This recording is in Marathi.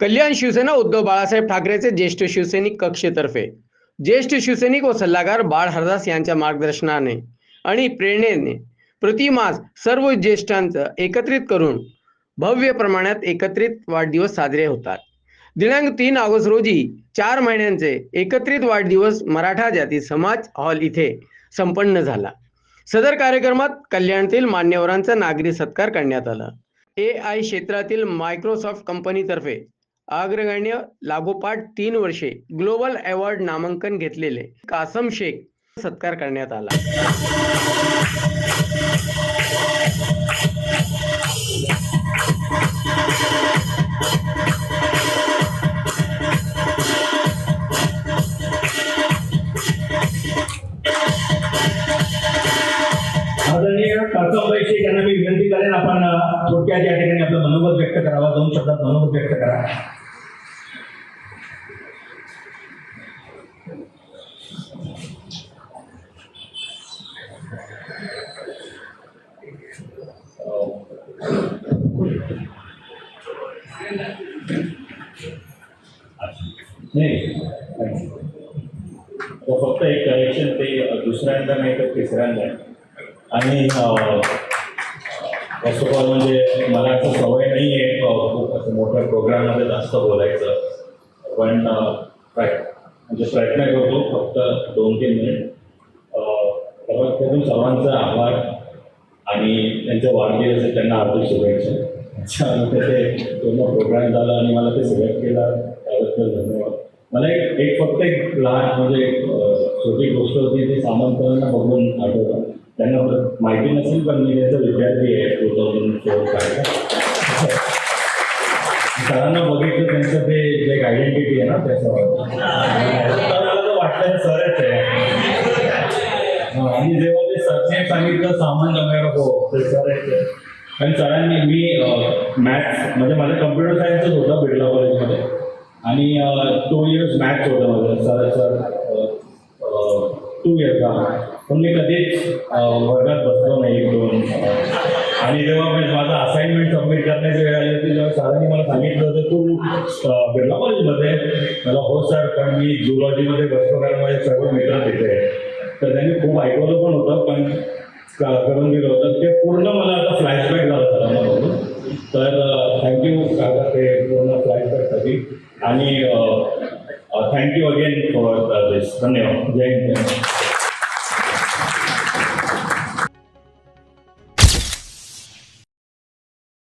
कल्याण शिवसेना उद्धव बाळासाहेब ठाकरेचे ज्येष्ठ शिवसैनिक कक्षेतर्फे. ज्येष्ठ शिवसैनिक व सल्लागार बाळ हरदास यांच्या मार्गदर्शनाने आणि प्रेरणेने प्रतिमास सर्व ज्येष्ठांचं एकत्रित करून भव्य प्रमाणात एकत्रित वाढदिवस साजरे होतात. दिनांक तीन ऑगस्ट रोजी चार महिन्यांचे एकत्रित वाढदिवस मराठा जाती समाज हॉल इथे संपन्न झाला. सदर कार्यक्रमात कल्याणातील मान्यवरांचा नागरी सत्कार करण्यात आला. ए आय क्षेत्रातील मायक्रोसॉफ्ट कंपनीतर्फे अग्रगण्य लागोपाठ तीन वर्षे ग्लोबल अवॉर्ड नामांकन घेतलेले कासम शेख सत्कार करण्यात आला. आदरणीय शेख यांना मी विनंती करेन आपण थोडक्यात या ठिकाणी आपलं मनोगत व्यक्त करावा दोन शब्दात मनोगत व्यक्त करा. नाही. तो फक्त एक करेक्शन ते दुसऱ्यांदा नाही तर तिसऱ्यांदा आणि फर्स्ट ऑफ ऑल म्हणजे मला असं सवय नाही आहे खूप असं मोठ्या प्रोग्राममध्ये जास्त बोलायचं. पण म्हणजे प्रयत्न करतो फक्त दोन तीन मिनिट सर्वात करून सर्वांचा आभार आणि त्यांचे वाढदिवस आहे त्यांना हार्दिक शुभेच्छा. त्याच्यानंतर ते पूर्ण प्रोग्राम झाला आणि मला ते सिलेक्ट केला. त्याबद्दल धन्यवाद. मला एक एक फक्त एक लहान म्हणजे एक, छोटी गोष्ट होती ती सामंतांना बघून आठवतं. त्यांना परत माहिती नसेल पण मी त्याचा विद्यार्थी आहे टू थाउजंड फोर सरांना बघितलं त्यांचं ते जे एक आयडेंटिटी आहे ना त्याचं. तर मला तर वाटलं हे सरच आहे. आणि जेव्हा ते सरने सांगितलं सामान जमायला हो ते सर आहेत आणि सरांनी मी मॅथ्स म्हणजे माझं कम्प्युटर सायन्सच होतं बिर्ला कॉलेजमध्ये आणि टू इयर्स मॅथ्स होतं माझं. सर सर टू इयर्स पण मी कधीच वर्गात बसलो नाही एक दोन आणि जेव्हा मी माझं असाइनमेंट सबमिट करण्याची वेळ आली होती तेव्हा सरांनी मला सांगितलं होतं तू बिर्ला कॉलेजमध्ये मला हो सर पण मी झुलॉजीमध्ये बसलो कारण माझे सर्व मित्र तिथे तर त्यांनी खूप ऐकवलं पण होतं पण करून दिलं होतं. ते पूर्ण मला आता फ्लॅशबॅक करतील. आणि थँक्यू अगेन फॉर दिस धन्यवाद. जय हिंद.